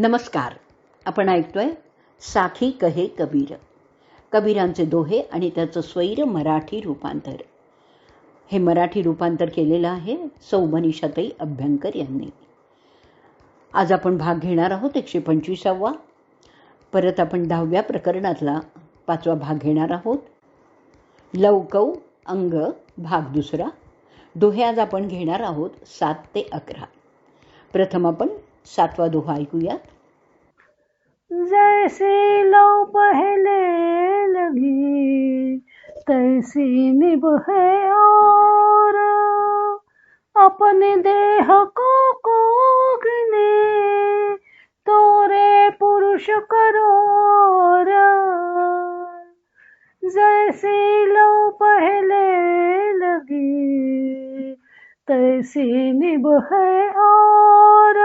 नमस्कार. आपण ऐकतोय साखी कहे कबीर. कबीरांचे दोहे आणि त्याचं स्वैर मराठी रूपांतर. हे मराठी रूपांतर केलेलं आहे सौमनिषाताई अभ्यंकर यांनी. आज आपण भाग घेणार आहोत एकशे पंचवीसावा. परत आपण दहाव्या प्रकरणातला पाचवा भाग घेणार आहोत. लवकव अंग भाग दुसरा. दोहे आज आपण घेणार आहोत सात ते अकरा. प्रथम आपण सातवा दोहा ऐकूयात जैसे लो पहले लगी, तैसी निभ है और अपने देह को कोगने तोरे पुरुष करो जैसे लो पहले लगी, तैसी निभ है और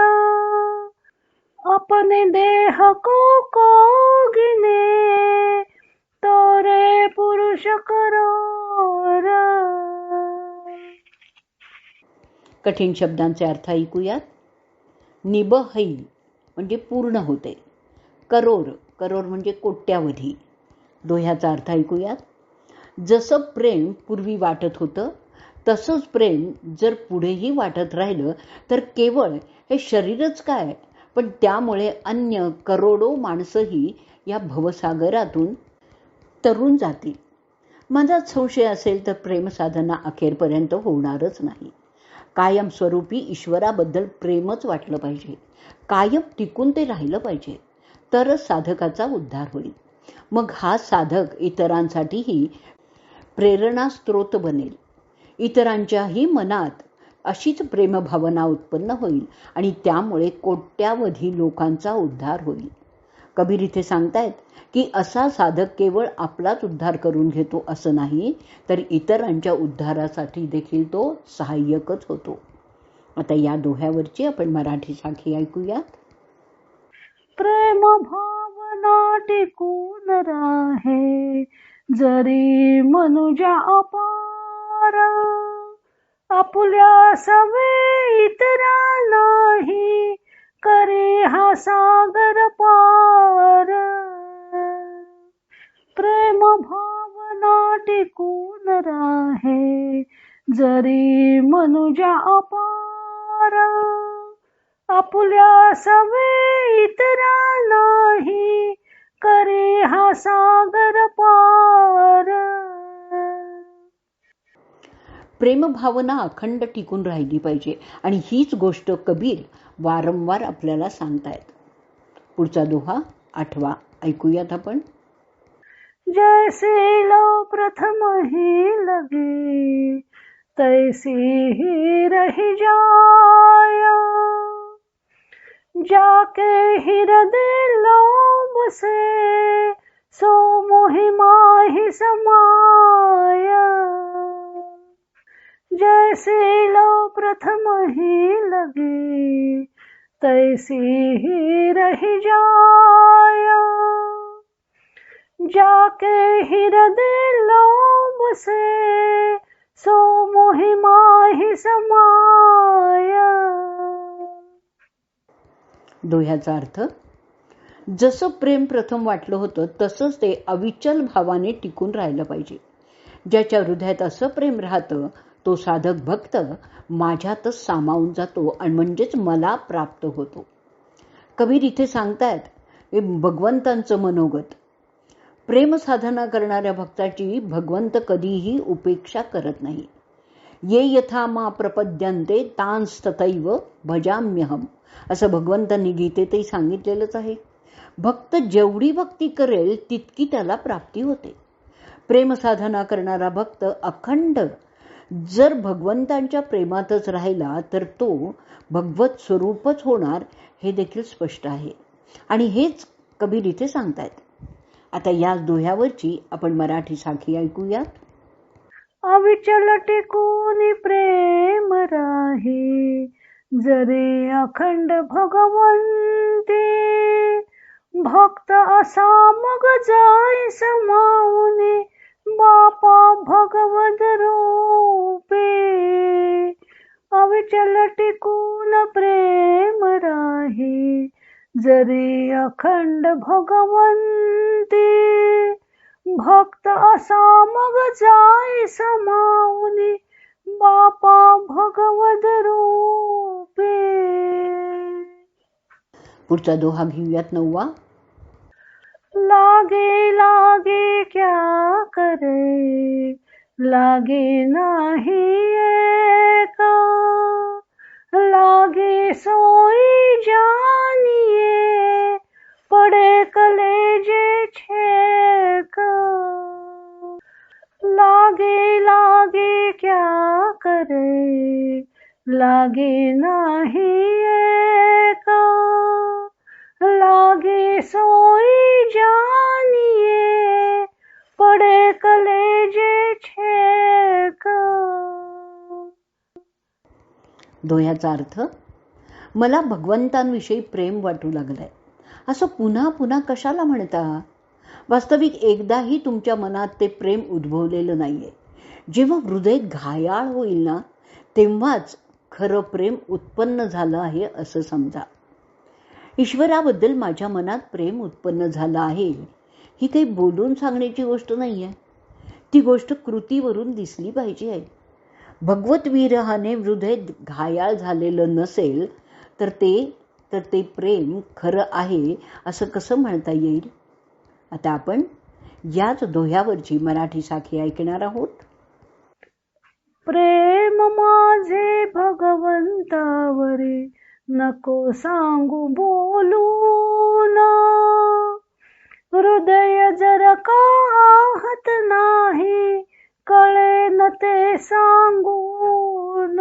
अपने देह को कोगिने तोरे पुरुष करो कठीण शब्दांचे अर्थ ऐकूयात. निबहई म्हणजे पूर्ण होते. करोर करोर म्हणजे कोट्यावधी. दोह्याचा अर्थ ऐकूयात. जसं प्रेम पूर्वी वाटत होतं तसंच प्रेम जर पुढेही वाटत राहिलं तर केवळ हे शरीरच काय? पण त्यामुळे अन्य करोडो माणसंही या भवसागरातून तरुण जातील. माझा संशय असेल तर प्रेमसाधना अखेरपर्यंत होणारच नाही. कायमस्वरूपी ईश्वराबद्दल प्रेमच वाटलं पाहिजे. कायम टिकून ते राहिलं पाहिजे. तरच साधकाचा उद्धार होईल. मग हा साधक इतरांसाठीही प्रेरणास्त्रोत बनेल. इतरांच्याही मनात अशीच प्रेमभावना उत्पन्न होईल आणि त्यामुळे कोट्यावधी लोकांचा उद्धार होईल. कबीर इथे सांगतायत की असा साधक केवळ आपलाच उद्धार करून घेतो असं नाही तर इतरांच्या उद्धारासाठी देखील तो सहाय्यकच होतो. आता या दोह्यावरची आपण मराठी साखी ऐकूयात. प्रेम भावना टिकून राहे जरी मनुजा अपार आपुल्या सवे इतरा नाही करे हा सागर पार. प्रेम भावना टिकून राहे जरी मनुजा अपार. आपुल्या सवे इतरा नाही करे हा सागर पार. प्रेमभावना अखंड टिकून राहिली पाहिजे. आणि हीच गोष्ट कबीर वारंवार आपल्याला सांगतायत. पुढचा दोहा आठवा. ऐकूयात आपण. जैसे लो प्रथम ही लगे तैसी ही रही जाया। जाके हृदय लोभ से सो मोहिमा ही समाया। जैसे लो प्रथम ही लगी तैसी ही रही जाया। जाके हृदय लोभ से सो मोहिमा ही समाया। दोह्याचा अर्थ जसं प्रेम प्रथम वाटलं होतं तसंच ते अविचल भावाने टिकून राहिलं पाहिजे. ज्याच्या हृदयात असं प्रेम राहतं तो साधक भक्त माझ्यातच सामावून जातो आणि म्हणजेच मला प्राप्त होतो. कबीर इथे सांगतायत हे भगवंतांचं मनोगत. प्रेम साधना करणाऱ्या भक्ताची भगवंत कधीही उपेक्षा करत नाही. ये यथा मा प्रपद्यंते तांस्तैव भजाम्यहम. असं भगवंतांनी गीतेतही सांगितलेलंच आहे. भक्त जेवढी भक्ती करेल तितकी त्याला प्राप्ती होते. प्रेमसाधना करणारा भक्त अखंड जर भगवंतांच्या प्रेमातच राहिला तर तो भगवत स्वरूपच होणार हे देखील स्पष्ट आहे. आणि हेच कबीर इथे सांगतायत. आता या दोह्यावरची आपण मराठी साखी ऐकूयात अविचल टिकून प्रेम राही जरे अखंड भगवंते भक्त असा मग जाय समावने बापा भगवद रूपे अविचल टिकून प्रेम राही. जरी अखंड भगवंती भक्त असा मग जाय समावनी बापा भगवद रूपे. पुढचा दोहा घेऊयात नववा. लागे लागे क्या करे? लागे नाही एक. लागे सोई जानिए पडे कलेजे छेक. लागे लागे क्या करे? लागे नाही एक. लागे सोई दोह्याचा अर्थ मला भगवंतांविषयी प्रेम वाटू लागलंय. असं पुन्हा पुन्हा कशाला म्हणता? वास्तविक एकदाही तुमच्या मनात ते प्रेम उद्भवलेलं नाहीये. जेव्हा हृदय घायाळ होईल ना तेव्हाच खरं प्रेम उत्पन्न झालं आहे असं समजा. ईश्वराबद्दल माझ्या मनात प्रेम उत्पन्न झालं आहे. ही काही बोलून सांगण्याची गोष्ट नाही आहे ती गोष्ट कृतीवरून दिसली पाहिजे आहे. भगवत विरहाने हृदय घायाळ झालेलं नसेल तर ते तर ते प्रेम खरं आहे असं कसं म्हणता येईल? आता आपण याच दोह्यावरची मराठी साखी ऐकणार आहोत. प्रेम माझे भगवंतावरे नको सांगू बोलून हृदय जर का आहत नाही कळे न ते सांगून.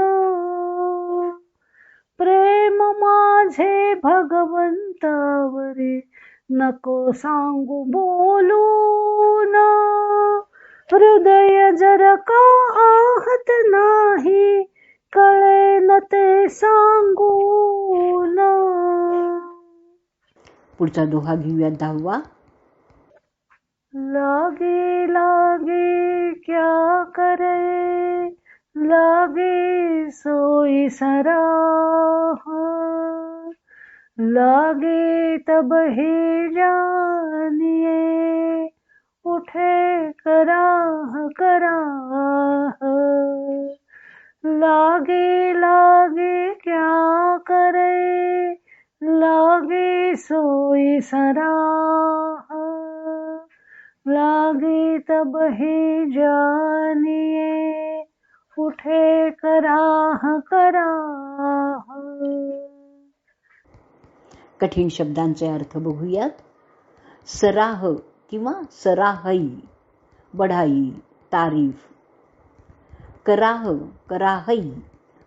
प्रेम माझे भगवंतावरे नको सांगू बोलून. हृदय जर का आहत नाही कळे न ते सांगून. पुढचा दोहा घेऊयात दहावा. लागे लागे. क्या करे? लागे सोई सराह। लागे तब ही जानिए उठे कराह कराह। लागे लागे क्या करे? लागे सोई सराह। लागे तब ही जानिए उठे कराह कराह. कठीण शब्दांचे अर्थ बघूयात. सराह किंवा सराहई बढाई तारीफ. कराह कराहई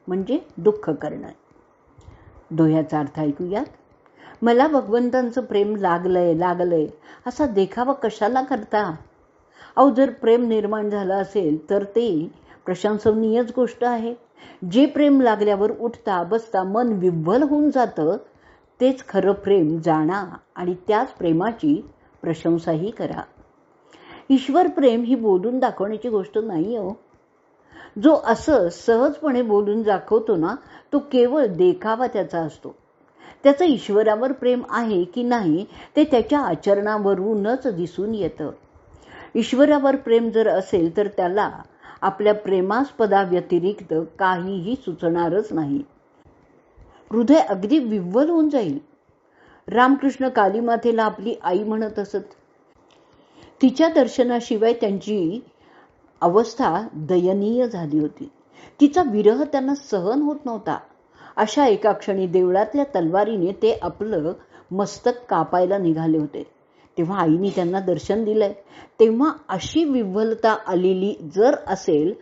म्हणजे दुःख करणं. दोह्याचा अर्थ ऐकूयात. मला भगवंतांचं प्रेम लागलंय लागलंय. असा देखावा कशाला करता? अहो जर प्रेम निर्माण झालं असेल तर ते प्रशंसनीयच गोष्ट आहे. जे प्रेम लागल्यावर उठता बसता मन विव्वल होऊन जातं तेच खरं प्रेम जाणा आणि त्याच प्रेमाची प्रशंसाही करा. ईश्वर प्रेम ही बोलून दाखवण्याची गोष्ट नाही हो जो असं सहजपणे बोलून दाखवतो ना तो केवळ देखावा त्याचा असतो. त्याचं ईश्वरावर प्रेम आहे की नाही ते त्याच्या आचरणावरूनच दिसून येतं. ईश्वरावर प्रेम जर असेल तर त्याला आपल्या प्रेमास्पदाव्यतिरिक्त काहीही सुचणारच नाही. हृदय अगदी विव्वल होऊन जाईल. रामकृष्ण कालीमातेला आपली आई म्हणत असत. तिच्या दर्शनाशिवाय त्यांची अवस्था दयनीय झाली होती. तिचा विरह त्यांना सहन होत नव्हता. अशा एका क्षणी देवळातल्या तलवारीने ते आपलं मस्तक कापायला निघाले होते. तेव्हा आईने त्यांना दर्शन दिलंय. तेव्हा अशी विव्हलता आलेली जर असेल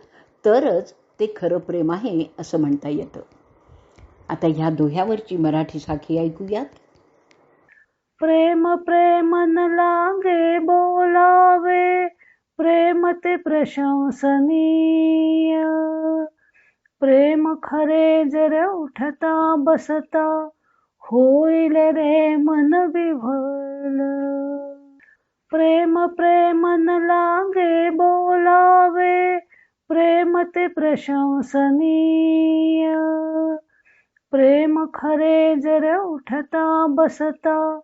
तरच ते खरं प्रेम आहे असं म्हणता येतं. आता ह्या दोह्यावरची मराठी साखी ऐकूयात. प्रेम प्रेम न लागे बोलावे. प्रेम ते प्रशंसनीय. प्रेम खरे जर उठता बसता होईल रे मन विभल प्रेम प्रेम न लागे बोलावे प्रेम ते प्रशंसनीय. प्रेम खरे जर उठता बसता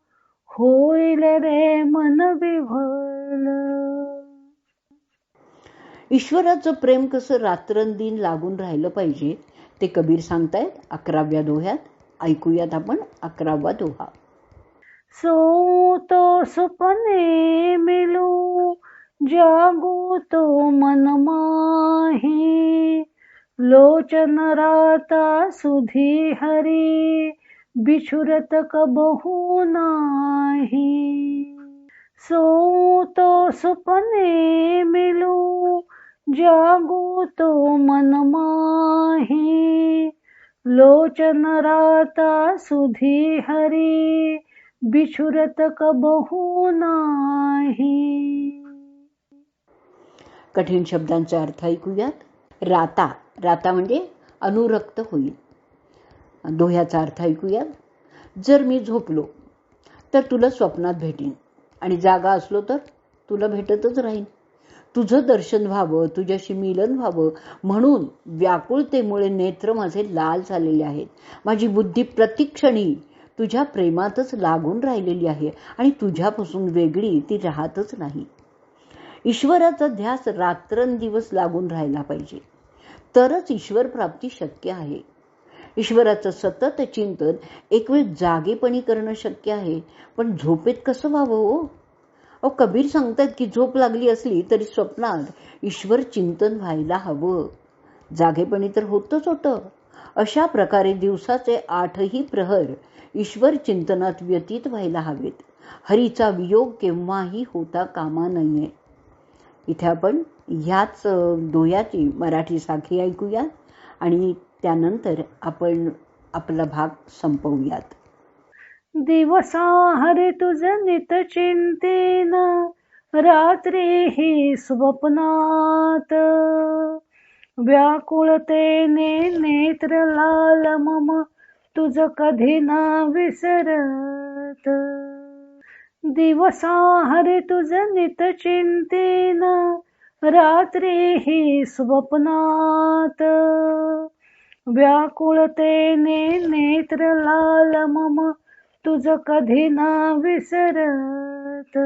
होईल रे मन विभल ईश्वराचं प्रेम कसं रात्रंदिन लागून राहिलं पाहिजे ते कबीर सांगतायत. अकराव्या दोह्यात ऐकूयात आपण अकरावा दोहा. सो तो सुपने मिलू जागो तो मन माही. लोचन राता सुधी हरी बिछुरत कबहू नाही. सो तो सुपने मिलू जागो तो मन माही लोचन राता सुधी हरी बिछुरत कबहू नाही. कठीण शब्दांचा अर्थ ऐकूयात. राता राता म्हणजे अनुरक्त होईल. दोह्याचा अर्थ ऐकूयात. जर मी झोपलो तर तुला स्वप्नात भेटीन. आणि जागा असलो तर तुला भेटतच राहीन. तुझं दर्शन व्हावं तुझ्याशी मिलन व्हावं म्हणून व्याकुळतेमुळे नेत्र माझे लाल झालेले आहेत. माझी बुद्धी प्रतिक्षणी तुझ्या प्रेमातच लागून राहिलेली आहे आणि तुझ्यापासून वेगळी ती राहतच नाही. ईश्वराचा ध्यास रात्रंदिवस लागून राहिला पाहिजे. तरच ईश्वर प्राप्ती शक्य आहे. ईश्वराचं सतत चिंतन एक वेळ जागेपणी करणं शक्य आहे पण झोपेत कसं व्हावं हो? अहो कबीर सांगतात की झोप लागली असली तरी स्वप्नात ईश्वर चिंतन व्हायला हवं. जागेपणी तर होतच होतं. अशा प्रकारे दिवसाचे आठही प्रहर ईश्वर चिंतनात व्यतीत व्हायला हवेत. हरीचा वियोग केव्हाही होता कामा नये. इथे आपण ह्याच दोयाची मराठी साखी ऐकूया आणि त्यानंतर आपण आपला भाग संपवूयात. दिवसा हरे तुझ नित चिंतेन रात्री ही स्वप्नात. व्याकुळतेने नेत्र लाल मम तुझ कधी ना विसरत. दिवसा हरे तुझ नित चिंतेन रात्री ही स्वप्नात. व्याकुळतेने नेत्र लाल मम तुझ कधी ना विसरत.